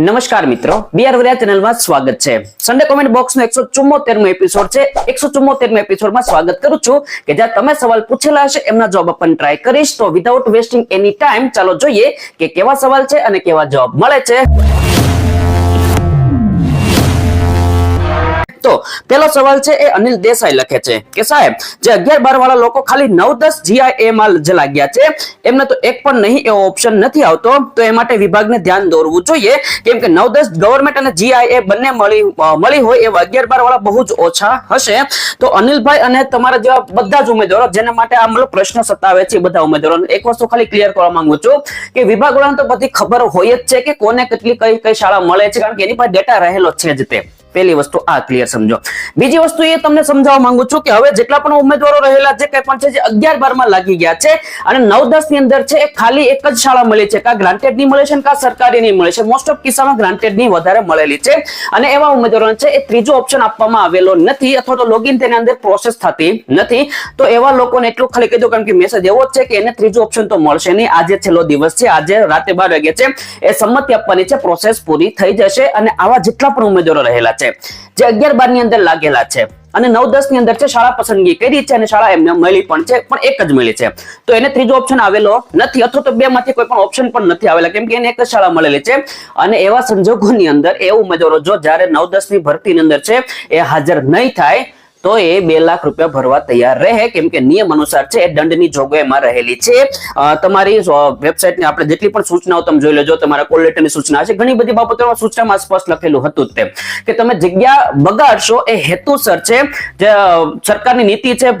નમસ્કાર મિત્રો બીઆર વરિયા ચેનલમાં સ્વાગત છે. સન્ડે કોમેન્ટ બોક્સ નો એકસો ચુમ્મોતેરમો એપિસોડ છે. એકસો ચુમ્મોતેરમો એપિસોડમાં સ્વાગત કરું છું કે જ્યાં તમે સવાલ પૂછેલા હશે, એમના જવાબ પણ ટ્રાય કરીશ. તો વિધાઉટ વેસ્ટિંગ એની ટાઈમ ચાલો જોઈએ કે કેવા સવાલ છે અને કેવા જવાબ મળે છે. તો પેલો સવાલ છે એ અનિલ દેસાઈ લખે છે કે સાહેબ, જે અગિયાર બાર વાળા લોકો ખાલી નવ દસ જીઆઈએ માં જ લાગ્યા છે, એમને તો એક પણ નહીં એવો ઓપ્શન નથી આવતો. તો એ માટે વિભાગને ધ્યાન દોરવું જોઈએ. કેમ કે નવ દસ ગવર્મેન્ટ અને જીઆઈએ બંને મળી મળી હોય એવા અગિયાર બાર વાળા બહુ જ ઓછા હશે. તો અનિલભાઈ અને તમારા જેવા બધા જ ઉમેદવારો, જેના માટે આ મતલબ પ્રશ્ન સતાવે છે બધા ઉમેદવારો એક વસ્તુ ખાલી ક્લિયર કરવા માંગુ છું કે વિભાગ વાળાને તો બધી ખબર હોય જ છે કે કોને કેટલી કઈ કઈ શાળા મળે છે, કારણ કે એની પાસે ડેટા રહેલો છે જ તે. પહેલી વસ્તુ આ ક્લિયર સમજો. બીજી વસ્તુ એ તમને સમજાવવા માંગુ છું કે હવે જેટલા પણ ઉમેદવારો રહેલા છે, કઈ પણ છે, જે અગિયાર બારમાં લાગી ગયા છે અને નવ દસની અંદર છે ખાલી એક જ શાળા મળી છે. કા ગ્રાન્ટેડની મળે છે કા સરકારી ની મળે છે. મોસ્ટ ઓફ કિસ્સામાં ગ્રાન્ટેડની વધારે મળેલી છે અને એવા ઉમેદવારોને છે, એ ત્રીજો ઓપ્શન આપવામાં આવેલો નથી અથવા તો લોગિન તેની અંદર પ્રોસેસ થતી નથી. તો એવા લોકોને એટલું ખાલી કીધું કારણ કે મેસેજ એવો જ છે કે એને ત્રીજો ઓપ્શન તો મળશે નહીં. આજે છેલ્લો દિવસ છે, આજે રાતે બાર વાગે છે. એ સંમતિ આપવાની છે પ્રોસેસ પૂરી થઈ જશે અને આવા જેટલા પણ ઉમેદવારો રહેલા છે, જે અગિયાર બારની અંદર લાગેલા છે. અને નવ દસની અંદર છે, શાળા પસંદગી કરી છે અને શાળા એમને મળી પણ છે, પણ એક જ મળી છે. તો એને ત્રીજો ઓપ્શન આવેલો નથી, અથવા તો બે માંથી કોઈ પણ ઓપ્શન પણ નથી આવેલા, કેમ કે એને એક જ શાળા મળેલી છે. અને એવા સંજોગોની અંદર, એવું ઉમેદવારો જો જ્યારે નવ દસની ભરતીની અંદર છે, એ હાજર નહીં થાય તો એ બે લાખ રૂપિયા ભરવા તૈયાર રહે. કેમ કે નિયમ અનુસાર છે, દંડની જોગવાઈમાં રહેલી છે. તમારી વેબસાઇટની આપણે જેટલી પણ સૂચનાઓ તમે જોઈ લેજો, તમારા કોલ લેટરની સૂચના છે ઘણી બધી બાબતોમાં સૂચનામાં સ્પષ્ટ લખેલું હતું કે તમે જગ્યા બગાડશો એ હેતુસર છે. સરકારની નીતિ છે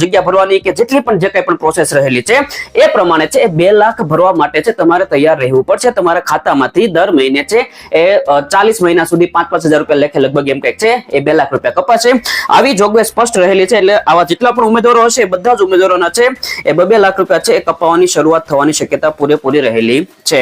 જગ્યા ભરવાની કે જેટલી પણ જે કંઈ પણ પ્રોસેસ રહેલી છે, એ પ્રમાણે છે, એ બે લાખ ભરવા માટે છે, તમારે તૈયાર રહેવું પડશે. તમારા ખાતામાંથી દર મહિને છે, એ ચાલીસ મહિના સુધી પાંચ પાંચ હજાર રૂપિયા લેખે લગભગ એમ કંઈક છે, એ બે લાખ રૂપિયા કપાશે. આવી જોગવાઈ સ્પષ્ટ રહેલી છે એટલે આવા જેટલા પણ ઉમેદવારો હશે બધા જ ઉમેદવારોના છે, એ બે બે લાખ રૂપિયા છે એ કપાવવાની શરૂઆત થવાની શક્યતા પૂરેપૂરી રહેલી છે.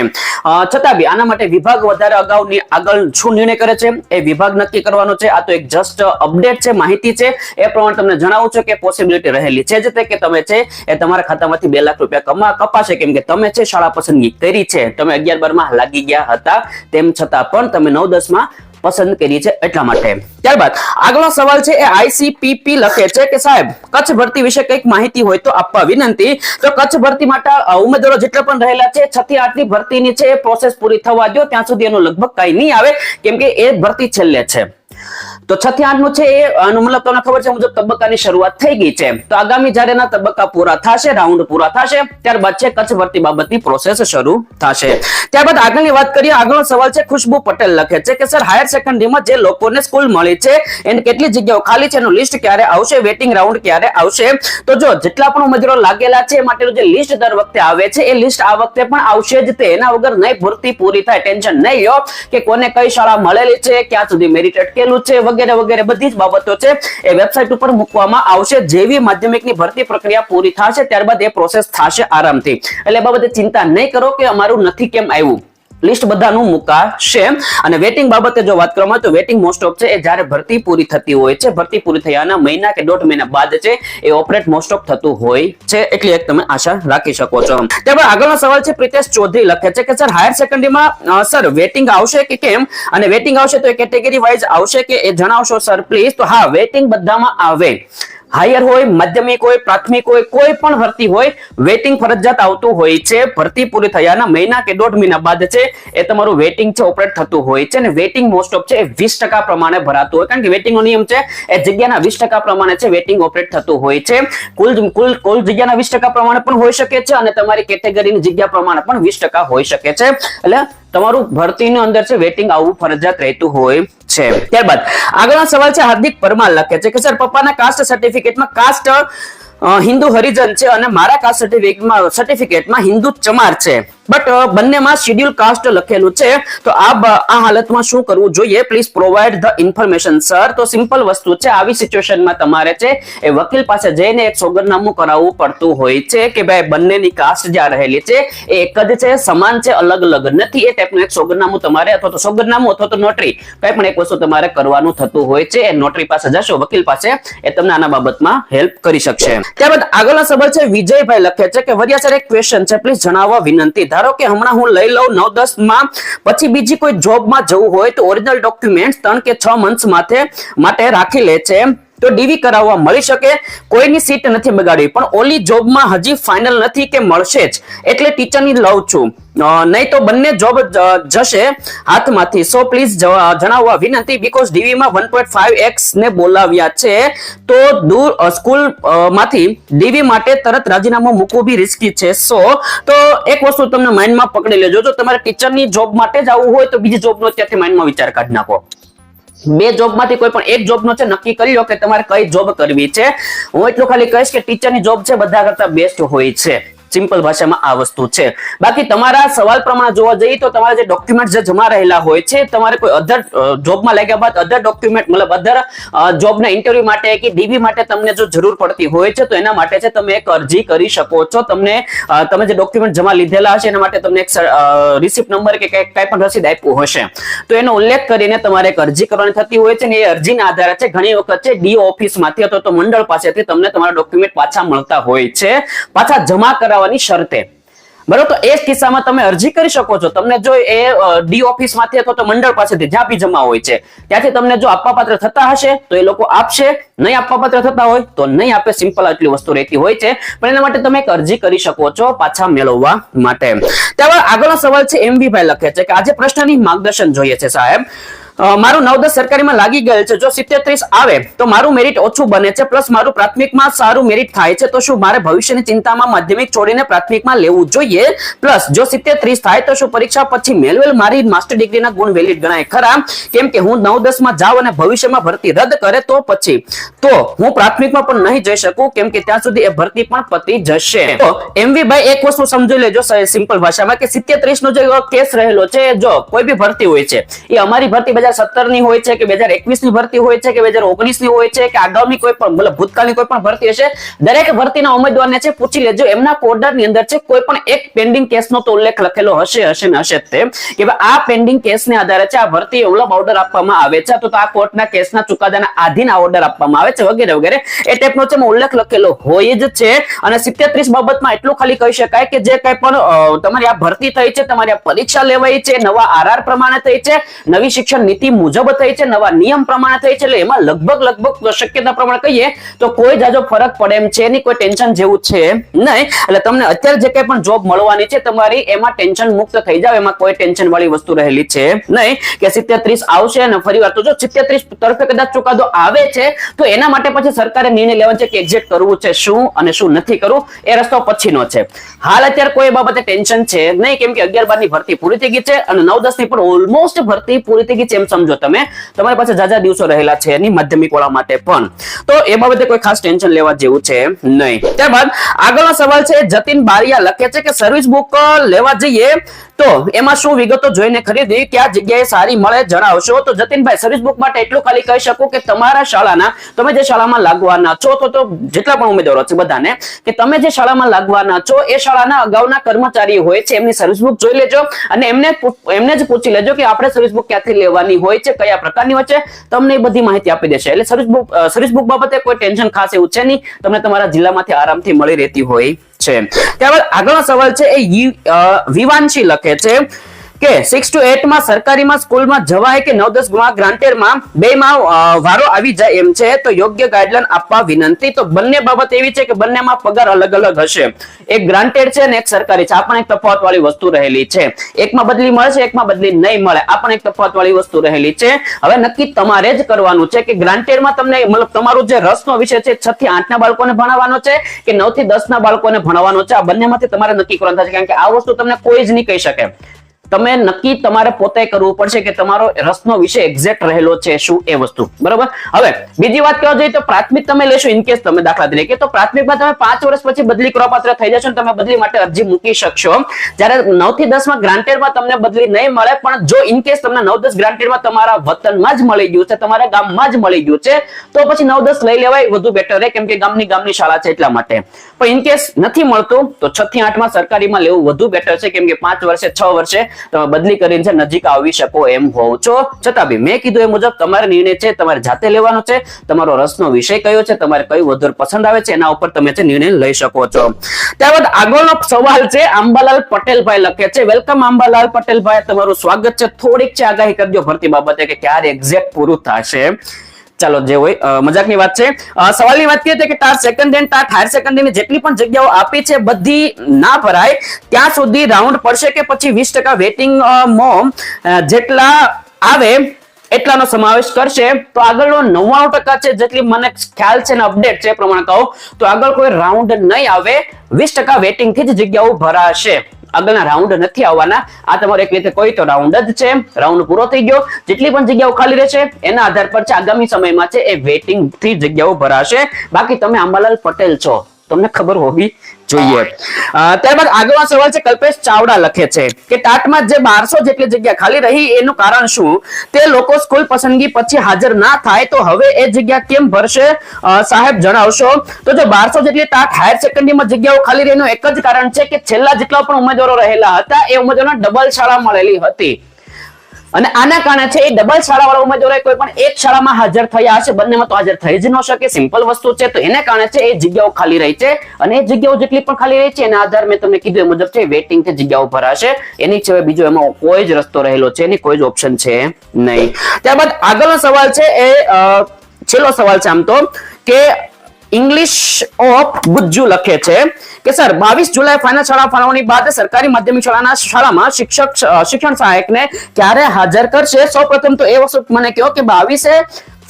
છતાં બી આના માટે વિભાગ વધારે અગાઉની આગળ શું નિર્ણય કરે છે, એ વિભાગ નક્કી કરવાનો છે. આ તો એક જસ્ટ અપડેટ છે, માહિતી છે. એ પ્રમાણે તમને જણાવું છું કે પોસિબિલિટી રહેલી છે જ તે કે તમે છે, એ તમારા ખાતામાંથી બે લાખ રૂપિયા કમા કપાશે. કેમ કે તમે છે, શાળા પસંદગી કરી છે. તમે અગિયાર બારમાં લાગી ગયા હતા. તેમ છતાં પણ તમે નવ દસમાં પસંદ કરી છે એટલા માટે. ત્યારબાદ આગળનો સવાલ છે, એ આઈસીપીપી લખે છે કે સાહેબ, કચ્છ ભરતી વિશે કંઈક માહિતી હોય તો આપવા વિનંતી. તો કચ્છ ભરતી માટે ઉમેદવારો જેટલા પણ રહેલા છે, છ થી આઠની ભરતીની છે એ પ્રોસેસ પૂરી થવા દો ત્યાં સુધી એનું લગભગ કઈ નહીં આવે, કેમ કે એ ભરતી છેલ્લે છે. તો છ થી આઠનું છે એ મતલબ ખબર છે, મુજબ તબક્કાની શરૂઆત થઈ ગઈ છે. તો આગામી જ્યારે તબક્કા પૂરા થશે, રાઉન્ડ પૂરા થશે, ત્યારબાદ છે કચ્છ ભરતી બાબતની પ્રોસેસ શરૂ થશે. ત્યારબાદ આગળની વાત કરીએ, આગળનો સવાલ છે ખુશ્બુ પટેલ લખે છે કે, સર હાયર સેકન્ડરીમાં જે લોકોને સ્કૂલ મળી છે, એને કેટલી જગ્યાઓ ખાલી છે, એનું લિસ્ટ ક્યારે આવશે વેટિંગ રાઉન્ડ ક્યારે આવશે? તો જો જેટલા પણ ઉમેદવારો લાગેલા છે માટેનું જે લિસ્ટ દર વખતે આવે છે, એ લિસ્ટ આ વખતે પણ આવશે જ તે. એના વગર નહીં ભરતી પૂરી થાય ટેન્શન નહીં લો કે કોને કઈ શાળા મળેલી છે, ક્યાં સુધી મેરિટ અટકેલું છે વગેરે વગેરે બધી જ બાબતો છે એ વેબસાઇટ ઉપર મૂકવામાં આવશે. જેવી માધ્યમિકની ભરતી પ્રક્રિયા પૂરી થશે, ત્યારબાદ એ પ્રોસેસ થશે આરામથી. એટલે બાબતે ચિંતા નહીં કરો કે અમારું નથી કેમ આવ્યું. લિસ્ટ બધાનું મુકાશે. અને વેટિંગ બાબતે જો વાત કરવામાં તો વેટિંગ મોસ્ટ ઓફ છે એ જ્યારે ભરતી પૂરી થતી હોય છે. ભરતી પૂરી થયાના મહિના કે દોઢ મહિના બાદ છે એ ઓપરેટ મોસ્ટ ઓફ થતું હોય છે. એટલી એક તમે આશા રાખી શકો છો. ત્યારબાદ આગળનો સવાલ છે, પ્રિતેશ ચૌધરી લખે છે કે, સર હાયર સેકન્ડરીમાં સર વેટિંગ આવશે કે કેમ? અને વેટિંગ આવશે તો એ કેટેગરી વાઇઝ આવશે કે એ જણાવશો, સર પ્લીઝ તો હા વેટિંગ બધામાં આવે. હાયર હોય, માધ્યમિક હોય, પ્રાથમિક હોય, કોઈ પણ ભરતી હોય વેટિંગ ફરજિયાત આવતું હોય છે. ભરતી પૂરી થયાના મહિના કે દોઢ મહિના બાદ છે, એ તમારું વેટિંગ છે, ઓપરેટ થતું હોય છે. અને વેટિંગ મોસ્ટ ઓફ છે, એ વીસ પ્રમાણે ભરાતું હોય. કારણ કે વેટિંગનો નિયમ છે, એ જગ્યાના વીસ પ્રમાણે છે વેટિંગ ઓપરેટ થતું હોય છે. કુલ કુલ કુલ જગ્યાના વીસ પ્રમાણે પણ હોઈ શકે છે અને તમારી કેટેગરીની જગ્યા પ્રમાણે પણ વીસ હોઈ શકે છે. એટલે તમારું ભરતીની અંદર છે વેટિંગ આવવું ફરજિયાત રહેતું હોય છે. ત્યારબાદ આગળનો સવાલ છે, હાર્દિક પરમાર લખે છે કે, સર, પપ્પાના કાસ્ટ સર્ટિફિકેટમાં કાસ્ટ હિન્દુ હરિજન છે અને મારા કાસ્ટ સર્ટિફિકેટમાં હિન્દુ ચમાર છે. બટ બંનેમાં શેડ્યુલ કાસ્ટ લખેલું છે. તો આ હાલતમાં શું કરવું જોઈએ? Please provide the information sir તો સિમ્પલ વસ્તુ છે. આવી સિચ્યુએશનમાં તમારે છે એ વકીલ પાસે જઈને એક સોગંદનામું કરાવવું પડતું હોય છે કે ભાઈ બંનેની કાસ્ટ જ્યાં રહેલી છે એ એક જ છે, સમાન છે, અલગ અલગ નથી. એ ટાઈપનું એક સોગંદનામું તમારે અથવા તો સોગંદનામું અથવા તો નોટરી કઈ પણ એક વસ્તુ તમારે કરવાનું થતું હોય છે. એ નોટરી પાસે જશો, વકીલ પાસે, એ તમને આના બાબતમાં હેલ્પ કરી શકશે. ત્યારબાદ આગળનો સવાલ છે, વિજયભાઈ લખે છે કે, વરિયા એક ક્વેશ્ચન છે પ્લીઝ જણાવવા વિનંતી. ધારો કે હમણાં હું લઈ લઉં નવ દસમાં, પછી બીજી કોઈ જોબમાં જવું હોય તો ઓરિજિનલ ડોક્યુમેન્ટ ત્રણ કે છ મંથ માથે, માટે રાખી લે છે. તો ડીવી કરાવવા મળી શકે, કોઈની સીટ નથી બગાડવી, પણ ઓલી જોબમાં હજી ફાઇનલ નથી કે મળશે જ. એટલે ટીચરની લઉં છું. નહીં તો બંને જોબ જશે હાથમાંથી. સો પ્લીઝ જણાવવા વિનંતી બીકોઝ ડીવી માં વન પોઈન્ટ ફાઈવ એક્સ ને બોલાવ્યા છે, તો દૂર સ્કૂલમાંથી ડીવી માટે તરત રાજીનામું મૂકવું બી રિસ્કી છે. સો તો એક વસ્તુ તમને માઇન્ડમાં પકડી લેજો. જો તમારે ટીચરની જોબ માટે જ આવવું હોય તો બીજી જોબનો અત્યારથી માઇન્ડમાં વિચાર કાઢી નાખો. બે જોબમાંથી કોઈ પણ એક જોબનો છે, નક્કી કરી લો કે તમારે કઈ જોબ કરવી છે. હું એટલું ખાલી કહીશ કે ટીચરની જોબ છે, બધા કરતા બેસ્ટ હોય છે. સિમ્પલ ભાષામાં આ વસ્તુ છે. બાકી તમારા સવાલ પ્રમાણે જોવા જઈએ તો તમારા જે ડોક્યુમેન્ટ જે જમા રહેલા હોય છે, તમારે કોઈ અધર જોબમાં લાગ્યા બાદ અધર ડોક્યુમેન્ટ મતલબ અધર જોબના ઇન્ટરવ્યુ માટે કે ડીવી માટે તમને જો જરૂર પડતી હોય છે, તો એના માટે છે તમે એક અરજી કરી શકો છો. તમને તમે જે ડોક્યુમેન્ટ જમા લીધેલા હશે, એના માટે તમને એક રિસિપ્ટ નંબર કે કઈ પણ રસીદ આપ્યું હશે. તો એનો ઉલ્લેખ કરીને તમારે એક અરજી કરવાની થતી હોય છે ને એ અરજીના આધારે છે ઘણી વખત છે ડીઓ ઓફિસમાંથી અથવા તો મંડળ પાસેથી તમને તમારા ડોક્યુમેન્ટ પાછા મળતા હોય છે. પાછા જમા કરાવવાની શરતે. બરોબર, તો એ કિસ્સામાં તમે અરજી કરી શકો છો. તમને જો એ ડી ઓફિસમાંથી અથવા તો મંડળ પાસેથી જ્યાં બી જમા હોય છે, ત્યાંથી તમને જો આપવા પાત્ર થતા હશે, તો એ લોકો આપશે. નહીં આપવા પાત્ર થતા હોય, તો નહીં આપે. સિમ્પલ આટલી વસ્તુ રહેતી હોય છે. પણ એના માટે તમે એક અરજી કરી શકો છો પાછા મેળવવા માટે. ત્યારબાદ આગળનો સવાલ છે, એમ ભાઈ લખે છે કે આજે પ્રશ્નની માર્ગદર્શન જોઈએ છે સાહેબ. મારું નવ દસ સરકારીમાં લાગી ગયેલ છે. જો સિત્તેર આવે, તો મારું મેરિટ ઓછું બને છે પ્લસ મારું પ્રાથમિકમાં સારું મેરિટ થાય છે, તો શું મારે ભવિષ્યની ચિંતામાં માધ્યમિક છોડીને પ્રાથમિકમાં લેવું જોઈએ? પ્લસ જો સિત્તેર થાય, તો શું પરીક્ષા પછી મેળવેલ મારી માસ્ટર ડિગ્રીના ગુણ વેલિડ ગણાય? ખરા? કેમ કે હું નવ દસમાં જાઉં અને ભવિષ્યમાં ભરતી રદ કરે તો પછી. તો હું પ્રાથમિકમાં પણ નહીં જઈ શકું, કેમ કે ત્યાં સુધી એ ભરતી પણ પતી જશે. તો એમવી ભાઈ એક વસ્તુ સમજી લેજો સિમ્પલ ભાષામાં કે સિત્તેર નો જે કેસ રહેલો છે, જો કોઈ બી ભરતી હોય છે, એ અમારી ભરતી હજારની હોય છે કે બે હજાર એકવીસની ભરતી હોય છે કે બે હજાર ઓગણીસની હોય છે કે આગામી કોઈ પણ, મતલબ ભૂતકાળની કોઈ પણ ભરતી હશે, દરેક ભરતીના ઉમેદવારને છે પૂછી લેજો. એમના કોર્ડરની અંદર છે કોઈ પણ એક પેન્ડિંગ કેસનો તો ઉલ્લેખ લખેલો હશે હશે ને હશે તે. કે આ પેન્ડિંગ કેસને આધારે છે આ ભરતી મતલબ ઓર્ડર આપવામાં આવે છે. તો આ કોર્ટના કેસના ચુકાદાના આધીન આ ઓર્ડર આપવામાં આવે છે વગેરે વગેરે. એ ટાઈપનો છે ઉલ્લેખ લખેલો હોય જ છે. અને સિત્તેત્રીસ બાબતમાં એટલું ખાલી કહી શકાય કે જે કઈ પણ તમારી આ ભરતી થઈ છે, તમારી આ પરીક્ષા લેવાઈ છે, નવા આરઆર પ્રમાણે થઈ છે, નવી શિક્ષણ નીતિ મુજબ થઈ છે, નવા નિયમ પ્રમાણે થઈ છે, એટલે એમાં લગભગ લગભગ શક્યતા પ્રમાણે કહીએ તો કોઈ જાજો ફરક પડે એમ છે કોઈ ટેન્શન જેવું છે નહીં. એટલે તમને અત્યારે જે કઈ પણ જોબ મળવાની છે, તમારી એમાં ટેન્શન મુક્ત થઈ જાવ, એમાં કોઈ ટેન્શન વાળી વસ્તુ રહેલી છે નહીં કે સિત્તેર આવશે અને ફરી વાર તો જો સિત્તેર તરફે કદાચ ચુકાદો આવે છે, તો એના માટે પછી સરકારે નિર્ણય લેવાનો છે કે એક્ઝેક્ટ કરવું છે શું અને શું નથી કરવું, એ રસ્તો પછીનો છે. હાલ અત્યારે કોઈ બાબતે ટેન્શન છે નહીં, કેમ કે અગિયાર બારની ભરતી પૂરી થઈ ગઈ છે અને નવ દસની પણ ઓલમોસ્ટ ભરતી પૂરી થઈ ગઈ છે એમ સમજો તમે. તમારી પાસે જાજા દિવસો રહેલા છે એની માધ્યમિક વાળા માટે પણ. તો એ બાબતે કોઈ ખાસ ટેન્શન લેવા જેવું છે નહીં. ત્યારબાદ આગળનો સવાલ છે, જતીન બારિયા લખે છે કે સર્વિસ બુક લેવા જઈએ તો એમાં શું વિગતો જોઈને ખરીદી? કયા જગ્યાએ સારી મળે જણાવશો? તો જતીનભાઈ સર્વિસ બુક માટે એટલું ખાલી કહી શકું કે તમારા શાળાના, તમે જે શાળામાં લાગવાના છો, તો તો જેટલા પણ ઉમેદવારો છે બધાને, કે તમે જે શાળામાં લાગવાના છો, એ શાળાના અગાઉના કર્મચારી હોય છે, એમની સર્વિસ બુક જોઈ લેજો અને એમને એમને જ પૂછી લેજો કે આપણે સર્વિસ બુક ક્યાંથી લેવાની હોય છે, કયા પ્રકારની હોય છે, તમને એ બધી માહિતી આપી દેશે. એટલે સર્વિસ બુક સર્વિસ બુક બાબતે કોઈ ટેન્શન ખાસ એવું છે નહીં. તમને તમારા જિલ્લામાંથી આરામથી મળી રહેતી હોય છે. ત્યારબાદ આગળનો સવાલ છે, એ વિવાંશી લખે છે કે સિક્સ ટુ એટમાં સરકારીમાં સ્કૂલમાં જવાય કે નવ દસમાં બે માં વારો આવી જાય એમ છે, તો યોગ્ય ગાઈડલાઈન આપવા વિનંતી. તો બંને બાબત એવી છે કે બંનેમાં પગાર અલગ અલગ હશે. એક ગ્રાન્ટેડ છે અને એક સરકારી છે. આ પણ એક તફાવત વાળી વસ્તુ રહેલી છે. એકમાં બદલી મળશે, એકમાં બદલી નહીં મળે. આ પણ એક તફાવત વાળી વસ્તુ રહેલી છે. હવે નક્કી તમારે જ કરવાનું છે કે ગ્રાન્ટેડમાં તમને, મતલબ તમારું જે રસનો વિષય છે, છ થી આઠ ના બાળકોને ભણાવવાનો છે કે નવથી દસ ના બાળકોને ભણાવવાનો છે? આ બંનેમાંથી તમારે નક્કી કરવાનું થશે કારણ કે આ વસ્તુ તમને કોઈ જ નહીં કહી શકે. તમે નક્કી તમારે પોતે કરવું પડશે કે તમારો રસનો વિષય એક્ઝેક્ટ રહેલો છે, શું એ વસ્તુ. બરાબર? હવે, બીજી વાત કહેવા જોઈએ તો પ્રાથમિક તમે લેશો ઇનકેસ તમે દાખલા તરીકે. તો પ્રાથમિકમાં તમે પાંચ વર્ષ પછી બદલી કરવાપાત્ર થઈ જશો તમે બદલી માટે અરજી મૂકી શકશો. જ્યારે નવથી દસમાં ગ્રાન્ટેડમાં તમને બદલી નહીં મળે, પણ જો ઇનકેસ તમને નવ દસ ગ્રાન્ટેડમાં તમારા વતનમાં જ મળી ગયું છે, તમારા ગામમાં જ મળી ગયું છે, તો પછી નવ દસ લઈ લેવાય, વધુ બેટર રહે, કેમ કે ગામની ગામની શાળા છે એટલા માટે. પણ ઇનકેસ નથી મળતું, તો છ થી આઠમાં સરકારીમાં લેવું વધુ બેટર છે, કેમ કે પાંચ વર્ષે છ વર્ષે તમે બદલી કરીને નજીક આવી શકો એમ હોવ છો. છતાં બી મેં કીધું એ મુજબ તમારે નિર્ણય છે, તમારે જાતે લેવાનો છે, તમારો રસનો વિષય કયો છે, તમારે કયું વધારે પસંદ આવે છે, એના ઉપર તમે નિર્ણય લઈ શકો છો. ત્યારબાદ આગળનો સવાલ છે, આંબાલાલ પટેલભાઈ લખે છે, વેલકમ આંબાલાલ પટેલભાઈ, તમારું સ્વાગત છે. થોડીક છે, આગાહી કરજો ભરતી બાબતે કે ક્યારે એક્ઝેક્ટ પૂરું થશે. ચાલો જે હોય મજાકની વાત છે. સવાલની વાત કરીએ કે TAT second hand TAT higher સેકન્ડરીની જેટલી પણ જગ્યાઓ આપી છે, બધી ના ભરાય, ત્યાં સુધી રાઉન્ડ પડશે કે પછી વીસ ટકા વેટિંગ મોમ જેટલા આવે એટલાનો સમાવેશ કરશે. તો આગળનો નવ્વાણું ટકા છે, જેટલી મને ખ્યાલ છે ને અપડેટ છે પ્રમાણે કહું, તો આગળ કોઈ રાઉન્ડ નહીં આવે, વીસ ટકા વેટિંગથી જ જગ્યાઓ ભરાશે. આગળના રાઉન્ડ નથી આવવાના. આ તમારો એક રીતે કોઈ તો રાઉન્ડ જ છે. રાઉન્ડ પૂરો થઈ ગયો. જેટલી પણ જગ્યાઓ ખાલી રહેશે, એના આધાર પર છે, આગામી સમયમાં છે એ વેટિંગથી જગ્યાઓ ભરાશે. બાકી તમે અંબાલાલ પટેલ છો. તમને ખબર હોવી જોઈએ. ત્યારબાદ આગળનો સવાલ છે, કલ્પેશ ચાવડા લખે છે કે ટાટમાં જે બારસો જેટલી જગ્યા ખાલી રહી, એનું કારણ શું? તે લોકો સ્કૂલ પસંદગી પછી હાજર ના થાય, તો હવે એ જગ્યા કેમ ભરશે? સાહેબ જણાવશો. તો જો બારસો જેટલી ટાટ હાયર સેકન્ડરીમાં જગ્યાઓ ખાલી રહી એક જ કારણ છે કે છેલ્લા જેટલા પણ ઉમેદવારો રહેલા હતા, એ ઉમેદવારોને ડબલ શાળા મળેલી હતી. અને આના કારણે છે એ ડબલ શાળાવાળા ઉમેદવારો કોઈ પણ એક શાળામાં હાજર થયા હશે. બંનેમાં તો હાજર થઈ જ ન શકે. સિમ્પલ વસ્તુ છે. તો એને કારણે છે એ જગ્યાઓ ખાલી રહી છે. અને એ જગ્યાઓ જેટલી પણ ખાલી રહી છે, એના આધાર મેં તમને કીધું એ મુજબ છે વેટિંગથી જગ્યાઓ ભરાશે એની સિવાય બીજો એમાં કોઈ જ રસ્તો રહેલો છે એની કોઈ જ ઓપ્શન છે નહીં. ત્યારબાદ આગળનો સવાલ છે એ છેલ્લો સવાલ છે આમ તો કે ઇંગ્લિશ ઓફ ગુજ્જુ લખે છે કે સર, બાવીસ જુલાઈ ફાઇનલ શાળા ફાળવણી બાદ સરકારી માધ્યમિક શાળાના શાળામાં શિક્ષક શિક્ષણ સહાયકને ક્યારે હાજર કરશે? સૌપ્રથમ તો એ વસ્તુ મને કહો કે બાવીસે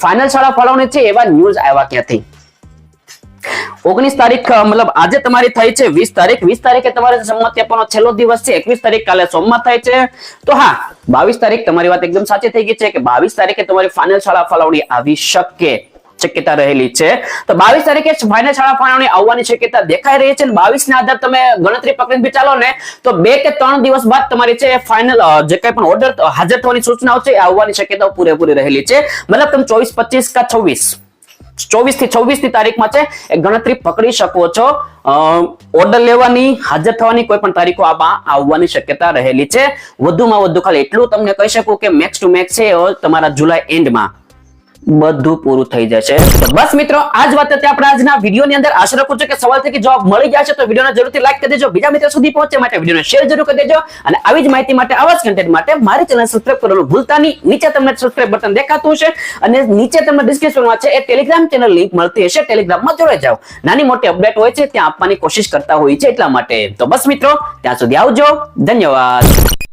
ફાઇનલ શાળા ફાળવણી છે એવા ન્યૂઝ આવ્યા ક્યાંથી? ઓગણીસ તારીખ મતલબ આજે તમારી થઈ છે વીસ તારીખ. વીસ તારીખે તમારે સંમતિ આપવાનો છેલ્લો દિવસ છે, એકવીસ તારીખ કાલે સોમવાર થાય છે. તો હા, બાવીસ તારીખ તમારી વાત એકદમ સાચી થઈ ગઈ છે કે બાવીસ તારીખે તમારી ફાઇનલ શાળા ફાળવણી આવી શકે. શક્યતા રહેલી છે. તો બાવીસ તારીખે ફાઇનલ શાળા ફાળવણી આવવાની શક્યતા દેખાઈ રહી છે બાવીસ ના આધાર તમે ગણતરી પકડીને બી ચાલો ને, તો બે કે ત્રણ દિવસ બાદ તમારી છે ફાઇનલ જે કઈ પણ ઓર્ડર હાજર થવાની સૂચનાઓ છે આવવાની શક્યતાઓ પૂરેપૂરી રહેલી છે. મતલબ તમે ચોવીસ, પચીસ કા છવ્વીસ? ચોવીસથી છવ્વીસની તારીખમાં છે, એ ગણતરી પકડી શકો છો. ઓર્ડર લેવાની, હાજર થવાની કોઈ પણ તારીખો આમાં આવવાની શક્યતા રહેલી છે. વધુમાં વધુ ખાલી એટલું તમને કહી શકું કે મેક્સ ટુ મેક્સ છે તમારા જુલાઈ એન્ડમાં બધું પૂરું થઈ જશે તો બસ મિત્રો, આજ વાત હતી આપણા આજના વિડીયોની અંદર. આશા રાખું છું કે સવાલ થકી જવાબ મળી ગયા છે. તો વિડીયોને જરૂરથી લાઈક કરી દેજો. બીજા મિત્રો સુધી પહોંચે માટે વિડીયોને શેર જરૂર કરી દેજો. અને આવી જ માહિતી માટે, આવા જ કન્ટેન્ટ માટે મારી ચેનલ સબસ્ક્રાઇબ કરવાનું ભૂલતા નહીં. નીચે તમને સબસ્ક્રાઇબ બટન દેખાતું હશે અને નીચે તમને ડિસ્ક્રિપ્શનમાં છે એ ટેલિગ્રામ ચેનલ લિંક મળતી હશે. ટેલિગ્રામમાં જોડાઈ જાઓ. નાની મોટી અપડેટ હોય છે, ત્યાં આપવાની કોશિશ કરતા હોય છે એટલા માટે. તો બસ મિત્રો, ત્યાં સુધી આવજો. ધન્યવાદ.